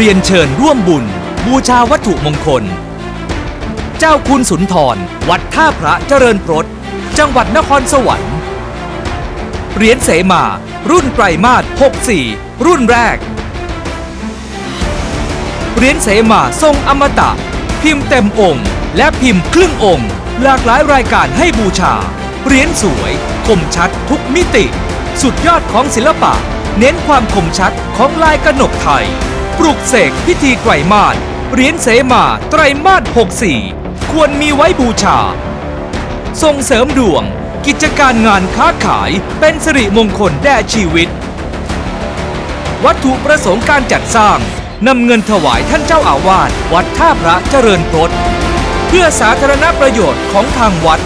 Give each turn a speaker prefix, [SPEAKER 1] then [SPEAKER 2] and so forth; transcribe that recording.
[SPEAKER 1] เรียนเชิญร่วมบุญ บูชาวัตถุมงคล เจ้าคุณสุนทร วัดท่าพระเจริญพรตจังหวัดนครสวรรค์เหรียญเสมา รุ่นไตรมาส64 รุ่นแรกเหรียญเสมาทรงอมตะ พิมพ์เต็มองค์ และพิมพ์ครึ่งองค์ หลากหลายรายการให้บูชาเหรียญสวย คมชัดทุกมิติ สุดยอดของศิลปะ เน้นความคมชัดของลายกระหนกไทย ปลุกเสกพิธีไตรมาสเหรียญเสมาไตรมาส64 ควรมีไว้บูชา ส่งเสริมดวง กิจการงานค้าขายเป็นสิริมงคลแด่ชีวิต วัตถุประสงค์การจัดสร้างนำเงินถวายท่านเจ้าอาวาสวัดท่าพระเจริญพรตเพื่อสาธารณประโยชน์ของทางวัด